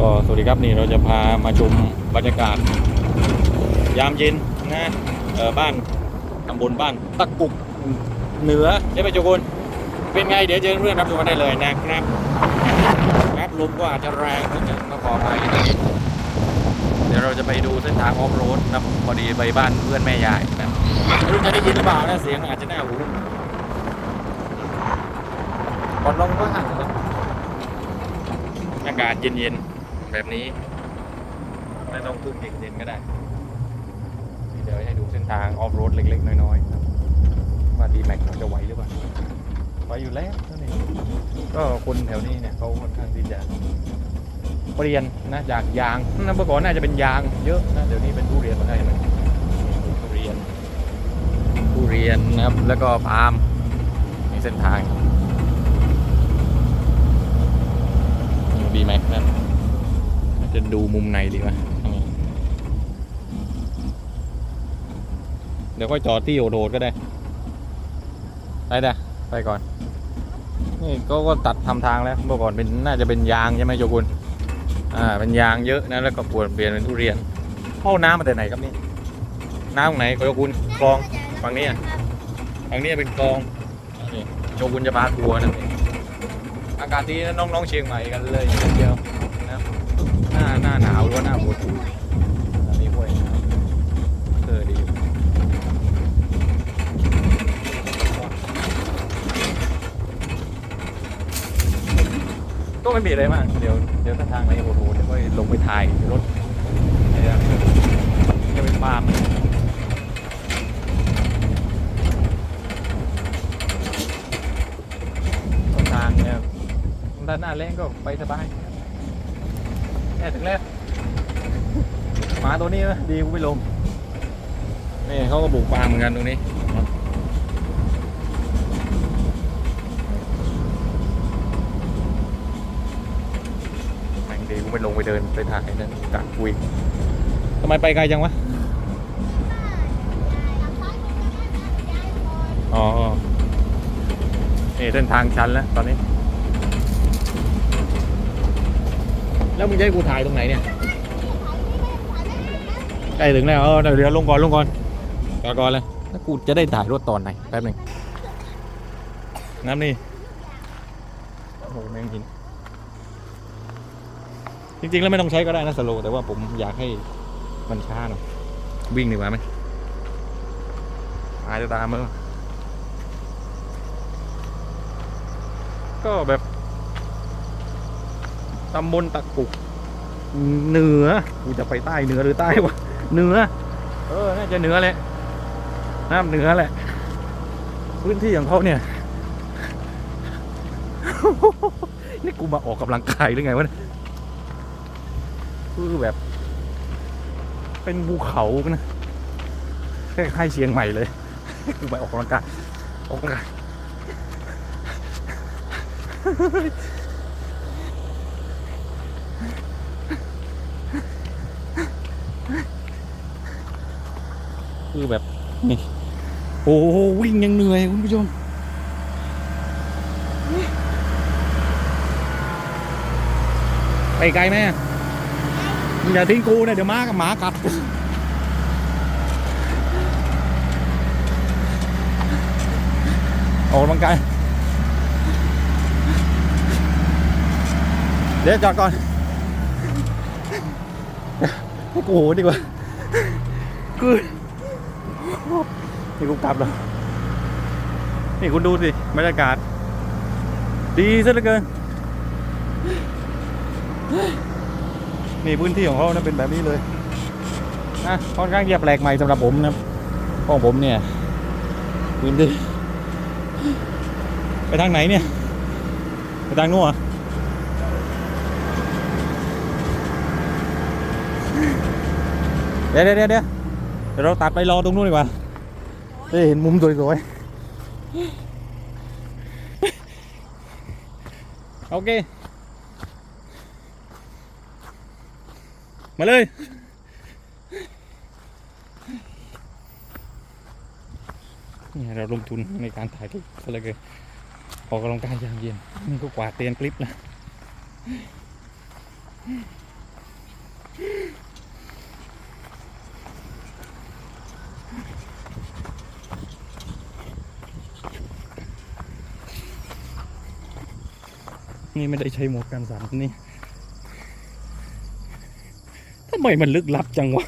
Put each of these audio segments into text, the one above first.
ก็สวัสดีครับนี่เราจะพามาชมบรรยากาศ ยามเย็นนะเออบ้านตำบลบ้านตะกุกเหนือใช่ไหมโจกุลเป็นไงเดี๋ยวเจอเรื่องรับชมกันได้เลยนะครับครับลมก็อาจจะแรงนิดนึงก็ขอไปเดี๋ยวเราจะไปดูเส้นทางออฟโรดนะพอดีไปบ้านเพื่อนแม่ยายนะไม่รู้จะได้ยินหรือเปล่านะเสียงอาจจะแน่หูก่อนลงก็ห่างกันอากาศเย็นๆ แบบนี้ไม่ต้องพึ่งเย็นก็ได้ เดี๋ยวให้ดูเส้นทางออฟโรดเล็ก ๆ น้อยๆครับว่าดีแม็กจะไหวหรือเปล่าไหวอยู่แล้วนั่นเองก็คนแถวนี้เนี่ยเขาค่อนข้างที่จะเปลี่ยนนะจากยางนะเมื่อก่อนน่าจะเป็นยางเยอะนะเดี๋ยวนี้เป็นทุเรียนมาได้ไหมทุเรียนทุเรียนนะครับแล้วก็ปาล์มในเส้นทางบีแม็กนะ จะดูมุมในดีว่าเดี๋ยวค่อยจอดที่โอโรดก็ได้ไปเด้ไปก่อน นี่ก็ก็ตัดทำทางแล้วเมื่อก่อนเป็นน่าจะเป็นยางใช่ไหมโจกุลอ่าเป็นยางเยอะนะแล้วก็ปวดเปลี่ยนเป็นทุเรียนเข้าน้ำมาแต่ไหนครับนี่น้ำตรงไหนโจกุลคลองฝั่งนี้อะฝั่งนี้เป็นคลองโจกุลจะพาทัวร์นะอากาศดีนะน้องๆเชียงใหม่กันเลยเดียว น้าหน้าหนาวหรือว่าหน้าฝนอันนี้ห้วยนะครับเออดีก็ไม่มีอะไรมาก เดี๋ยวเดี๋ยวถ้าทางไหนโอ้โหเดี๋ยวค่อยลงไปถ่ายรถเนี่ยจะเป็นฟาร์มทางเนี่ยด้านหน้าแรงก็ไปสบาย แค่ถึงแล้วหมาตัวนี้นะดีกูไม่ลงนี่เขาก็ปลูกปาล์มเหมือนกันตรงนี้แม่งดีกูไม่ลงไปเดินไปถ่ายนั่นกักคุยทำไมไปไกลจังวะอ๋อนี่เส้นทางชันแล้วตอนนี้ แล้วมึงจะให้กูถ่ายตรงไหนเนี่ยใกล้ถึงแล้วเออเดี๋ยวเดี๋ยวลงก่อนลงก่อนจอดก่อนเลยแล้วกูจะได้ถ่ายรถตอนไหนแป๊บหนึงน้ำนี่โอ้โหแมงหินจริงๆแล้วไม่ต้องใช้ก็ได้นะสโลว์แต่ว่าผมอยากให้มันช้าหน่อยวิ่งดีกว่าไหมอาจจะตามมือก็แบบ ตำบลตะกุกเหนือกูจะไปใต้เหนือหรือใต้วะเหนือ เออ น่าจะเหนือแหละน้ำเหนือแหละ พื้นที่ของเขาเนี่ย นี่กูมาออกกำลังกายหรือไงวะคือแบบ เป็นภูเขานะคล้ายๆเชียงใหม่เลย กูไปออกกำลังกายออกกำลังกาย คือแบบนี่โอ้วิ่งยังเหนื่อยคุณผู้ชมไปไกลไหมอย่าทิ้งกูนะเดี๋ยวม้ากับหมากัดออกกำลังกายเดี๋ยวจอดก่อนให้กูโหดีกว่า คือ นี่กูกลับแล้ว นี่คุณดูสิบรรยากาศ ดีซะเหลือเกิน นี่พื้นที่ของเขานะเป็นแบบนี้เลยนะค่อนข้างที่จะแปลกใหม่สำหรับผมนะของผมเนี่ย พื้นที่ ไปทางไหนเนี่ย ไปทางนู้นเหรอเดี๋ยวเดี๋ยวเดี๋ยว เดี๋ยวเราตัดไปรอตรงนู้นดีกว่าได้เห็นมุมสวยๆ โอเค มาเลยเนี่ยเราลงทุนในการถ่ายรูปซะเหลยเกินออกกำลังกายยามเย็น นี่ก็กวาดเตียนคลิปแล้ นี่ไม่ได้ใช้หมวกกันสั่นนี่ทำไมมันลึกลับจังวะ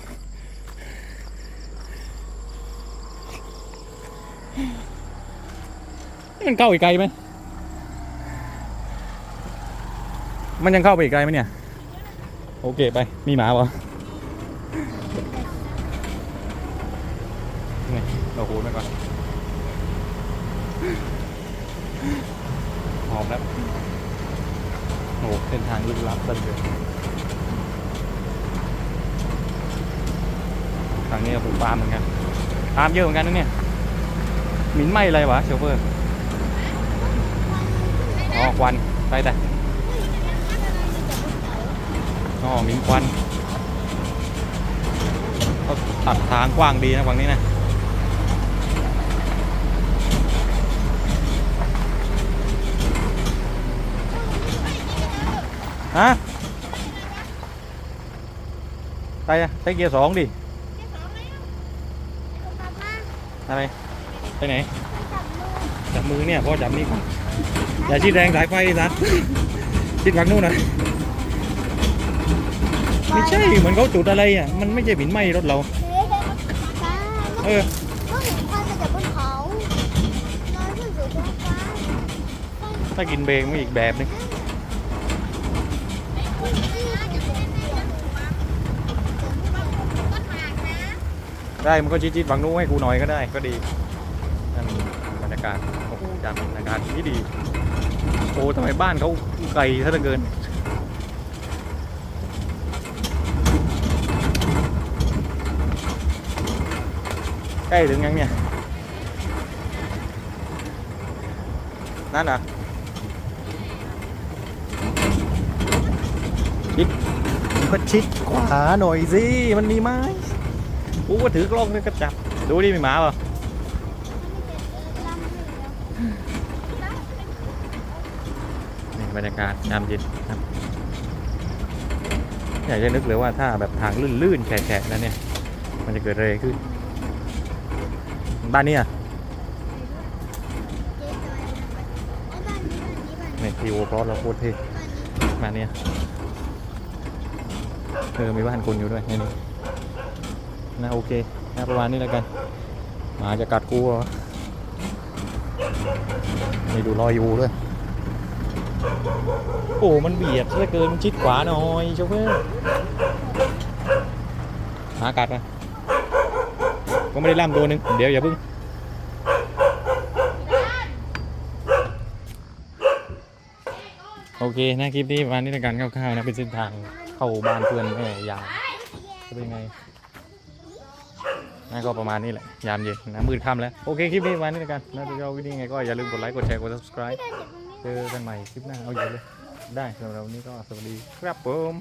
มันเข้าอีกไกลไหม มันยังเข้าไปอีกไกลไหมเนี่ย โอเคไป มีหมาปะนี่เราหูไปก่อนหอมแล้ว เส้นทางลึกลับตันเลยทางนี้ก็ปลูกปาล์มเหมือนกันปาล์มเยอะเหมือนกันนะเนี่ยหมิ่นไหมอะไรวะโชเฟอร์อ๋อควันไปแต่อ๋อหมิ่นควันเขาตัดทางกว้างดีนะฝั่งนี้นะ ฮะไปอะใช้เกียร์สองดิอะไรไปไหนจับมือเนี่ยพ่อจับนี่ก่อนอย่าชี้แดงสายไฟดิสัตว์ชิดฝั่งนู้นนะไม่ใช่เหมือนเขาจุดอะไรอะมันไม่ใช่หินไหม้รถเราเออถ้ากินเบรกไม่อีกแบบนึง ได้มันก็ชิดๆฝังนู้ให้กูหน่อยก็ได้ก็ดีนั่นบรรยากาศโอ้โหจำบรรยากาศที่ดีโอ้ทำไมบ้านเขาไกลซะเหลือเกินใกล้ถึงยังเนี่ยนั่นอะ ชิดก็ชิดขวาหน่อยสิ มันมีไหมกูก็ถือกล้องนี่ก็จับ ดูดิมีหมาเปล่านี่บรรยากาศยามเย็นครับอยากจะนึกเลยว่าถ้าแบบทางลื่นๆแฉะๆแล้วเนี่ย มันจะเกิดอะไรขึ้น บ้านนี้อะนี่ทีโอพอสเราโคตรเท่มาเนี่ย เออมีบ้านคนอยู่ด้วยนนี่นะโอเคนะประมาณนี้แล้วกันหมาจะกัดกูเหรอนี่ดูรอยอยู่ด้วยโอ้มันเบียดเหลือเกินมันชิดขวาหน่อยโชเฟอร์หมากัดนะก็ไม่ได้ล่ำตัวหนึงเดี๋ยวอย่าพิ่งโอเคนะคลิปนี้ประมาณนี้ในการคร่าวๆนะเป็นเส้นทาง เข้าบ้านเพื่อนแม่ยามจะเป็นไงนั่นก็ประมาณนี้แหละยามเย็นนะมืดค่ำแล้ว โอเค คลิปนี้ประมาณนี้ในการนะถ้าชอบวิดีโอไงก็อย่าลืมกดไลค์กดแชร์กด subscribe เจอกันใหม่คลิปหน้าเอาอยู่เลย ได้สำหรับวันนี้ก็สวัสดีครับผม